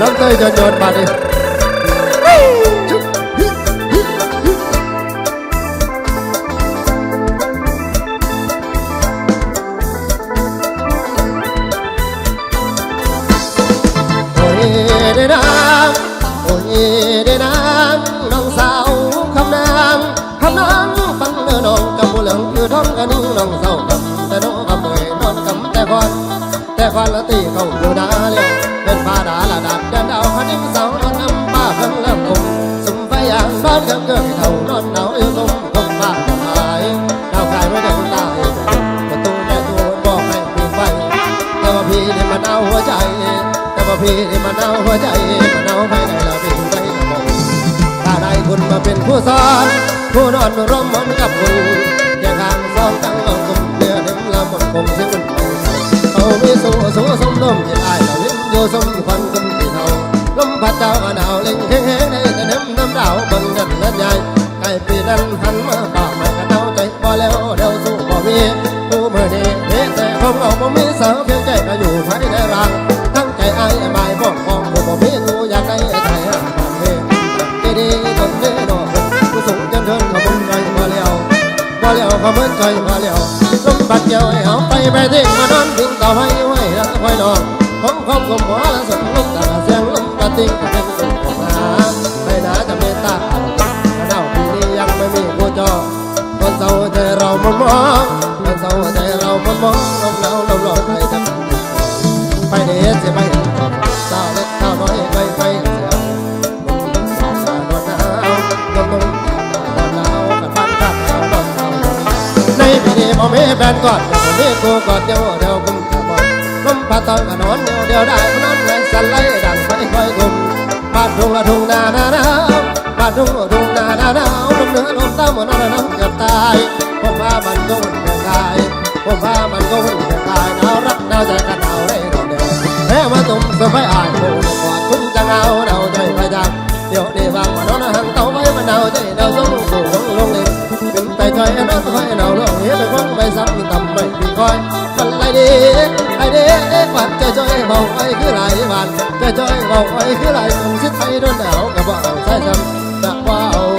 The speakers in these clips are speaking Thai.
น้ำเตยโยนโยนมาดิโอ้ยเด้อนางโอ้ยเด้อนางน้องสาวคำนางคำนางฟังเนื้อน้องกำบุเหลืองคือท้องกระนิ่งน้องเศร้ากำแต่น้องกำเมยนอนกำแต่ก่อนแต่ฟันละตีเขาอยู่นาเลี้ยเป็นฟ้าดา มันเอาหัวใจ แต่ว่าพี่มันเอาหัวใจ มันเอาไปไหนละพี่ไปกับผมถ้าได้คุณมาเป็นผู้สอนผู้นอนร่มมันกับคุณอย่าข้างซ้อมตั้งลงกุมเดือดเด็มละหมดคมซึ่งมันเขาไมีสู้สู้สมนมที่อายเราลิ้มอยู่สมควันกุมที่เท่าลมพัดเจ้าหนาวเล็งแห้งๆในแต่เน้ำน้ำดาวบังกันนั้นใหญ่ไก่ปีนั้นหันมาปากไม่กระเดาใจพอแล้วเดี๋ยวสู้บ่มีผู้เมื่อนี้เฮ็ดแต่ของเราบ่มีสาวเพียงใจก็อยู่ ใจดีตนเด้ดอกผู้สูงจนเทินขบุญใจมาแล้วมาแล้วขบุญใจมาแล้วลมบัดเดียวให้เอาไปไปทิ้งมานอนถึงต่อไปไว้ละไว้นอนของคมกลมหัวละสมลมตาเสียงลมกตาติ้งเป็น ในปีนี้พอมีแฟนก่อนมีกูก่อนเดียวเดียวกุมตาบอดลมพัดตอนกันอนเดียวเดียวได้นอนไงสั่นไหลดังไฟคอยกุมบ้านทุ่งละทุ่งนาหนาวบ้านทุ่งละทุ่งนาหนาวลมเหนือลมใต้หมดนั่นน้ำเกือบตายผมว่ามันก็หุ่นเพียงกายผมว่ามันก็หุ่นเพียงกายหนาวรักหนาวใจกันหนาวได้ดอกเดียวแม้มาตุ่มเสือไฟอายโอ้กอดคุ้มจะเงาหนาวใจพจังเดี๋ยวนี้บางวันนอนหันเต้าไว้มันหนาวใจหนาวสูงสูงลงเลยขึ้นไปถอยนอนถอยหนาวลงาไอ้คือไรวันจะจอยเบาไอ้คือไรคงชิดไทยโดนหนาวกับว่าเอาใช่จำจะว่าเอา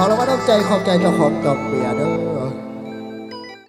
ขอบใจเจ้าของแล้วว่าต้องใจขอบใจเจ้าของดอกเบียเด้อ